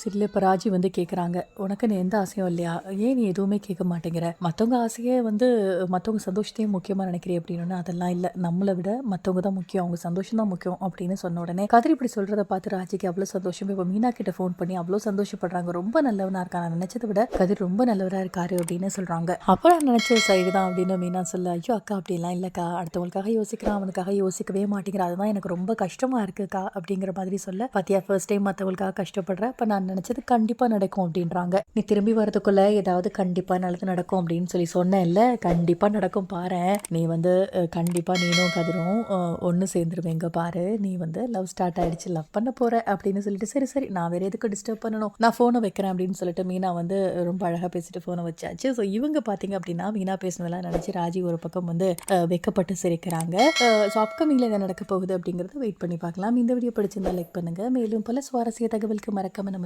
சில்லு இப்போ ராஜி வந்து கேட்குறாங்க உனக்கு நீ எந்த ஆசையும் இல்லையா? ஏன் நீ எதுவுமே கேட்க மாட்டேங்கிற? மற்றவங்க ஆசையே வந்து மற்றவங்க சந்தோஷத்தையும் முக்கியமாக நினைக்கிறேன் அப்படின்னு அதெல்லாம் இல்லை. நம்மளை விட மற்றவங்க தான் முக்கியம். அவங்க சந்தோஷம் தான் முக்கியம் அப்படின்னு சொன்ன உடனே கதிர் இப்படி சொல்கிறத பார்த்து ராஜிக்கு அவ்வளோ சந்தோஷம். இப்போ மீனா கிட்ட ஃபோன் பண்ணி அவ்வளோ சந்தோஷப்படுறாங்க. ரொம்ப நல்லவனாக இருக்கான். நான் நினச்சதை விட கதிர் ரொம்ப நல்லவராக இருக்காரு அப்படின்னு சொல்கிறாங்க அப்போ நான் நினச்சது சரிதான் அப்படின்னு மீனா சொல்ல ஐயோ அக்கா அப்படிலாம் இல்லைக்கா. அடுத்தவங்களுக்காக யோசிக்கிறான். அவனுக்காக யோசிக்கவே மாட்டேங்கிறான். அதுதான் எனக்கு ரொம்ப கஷ்டமாக இருக்குக்கா. அப்படிங்கிற மாதிரி சொல்ல பார்த்தியா ஃபர்ஸ்ட் டைம் மற்றவங்களுக்காக கஷ்டப்படுற. இப்போ நான் நான் நினச்சது கண்டிப்பாக நடக்கும் அப்படின்றாங்க. நீ திரும்பி வரதுக்குள்ள ஏதாவது கண்டிப்பாக நல்லது நடக்கும் அப்படின்னு சொல்லி சொன்னேன்ல கண்டிப்பாக நடக்கும் பாரு. நீ வந்து கண்டிப்பாக கண்டிப்பா நீனும் கதிரும் ஒன்று சேர்ந்துருவேங்க பாரு. நீ வந்து லவ் ஸ்டார்ட் ஆயிடுச்சு லவ் பண்ண போற அப்படின்னு சொல்லிட்டு சரி சரி நான் வேற எதுக்கு டிஸ்டர்ப் பண்ணணும்? நான் ஃபோனை வைக்கிறேன் அப்படின்னு சொல்லிட்டு மீனா வந்து ரொம்ப அழகாக பேசிட்டு ஃபோனை வச்சாச்சு. ஸோ இவங்க பார்த்தீங்க அப்படின்னா மீனா பேசினதெல்லாம் நினச்சி ராஜி ஒரு பக்கம் வந்து அஹ், வெக்கப்பட்டு சிரிக்கிறாங்க. ஸோ அப்கமிங்கில் என்ன நடக்க போகுது அப்படிங்கிறத வெயிட் பண்ணி பார்க்கலாம். இந்த வீடியோ பிடிச்சிருந்தா லைக் பண்ணுங்க. மேலும் பல சுவாரஸ்ய தகவலுக்கு மறக்காம நம்ம